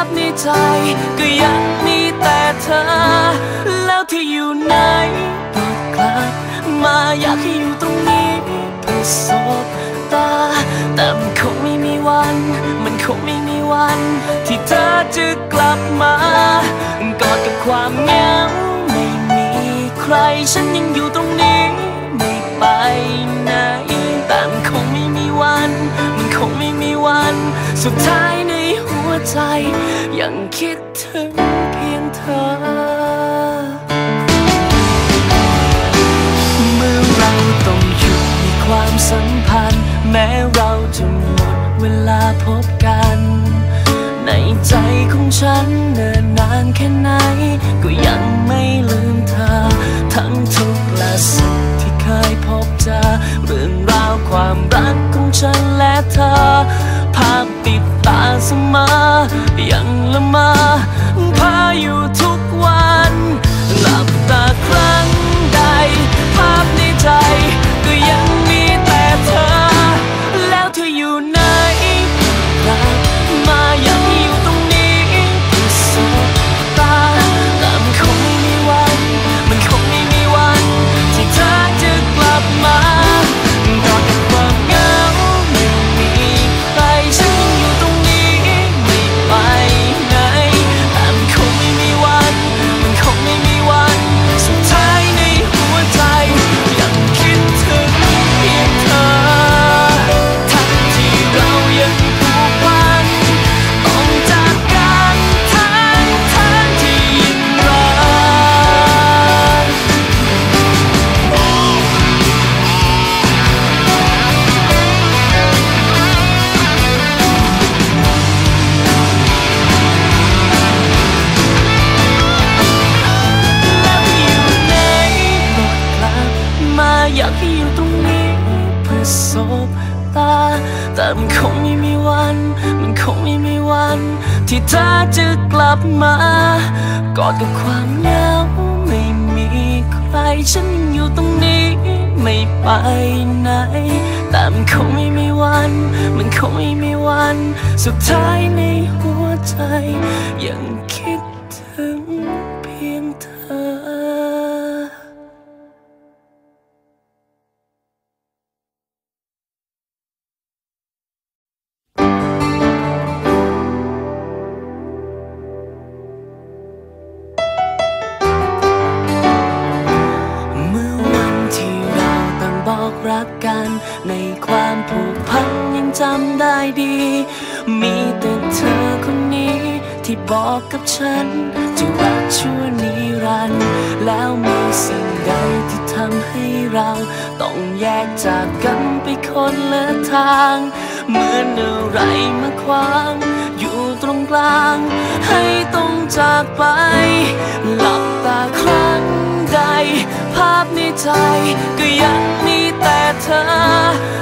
ภาพในใจ ก็ยังมีแต่เธอ แล้วเธออยู่ไหนบอกกลับมาอยากให้อยู่ตรงนี้เพื่อสบตา แต่มันคงไม่มีวัน มันคงไม่มีวัน ที่เธอจะกลับมากอดกับความเหงาไม่มีใครฉันยังอยู่ตรงนี้ไม่ไปไหนแต่มันคงไม่มีวัน มันคงไม่มีวันสุดท้าย ใจ ยังคิดถึงเพียงเธอ เมื่อเราต้องหยุดในความสัมพันธ์ แม้เราจะหมดเวลาพบกัน ในใจของฉันเนิ่นนานแค่ไหน ก็ยังไม่ลืมเธอ ทั้งทุกและสุขที่เคยพบเจอเรื่องราวความรักของฉันและเธอภาพ สมา ยังละมาพาอยู่ ตา แต่มันคงไม่มีวัน มันคงไม่มีวัน ที่เธอจะกลับมากอดกับความเหงาไม่มีใครฉันอยู่ตรงนี้ ไม่ไปไหน แต่มันคงไม่มีวัน มันคงไม่มีวัน สุดท้ายในหัวใจยังคิด รักกัน ในความผูกพันยังจำได้ดี มีแต่เธอคนนี้ ที่บอกกับฉัน จะรักชั่วนิรันดร์แล้วมีสิ่งใดที่ทำให้เรา ต้องแยกจากกันไปคนละทาง เหมือนอะไรมาขวางอยู่ตรงกลาง ให้ต้องจากไป หลับตาครั้งใด ภาพในใจก็ยัง better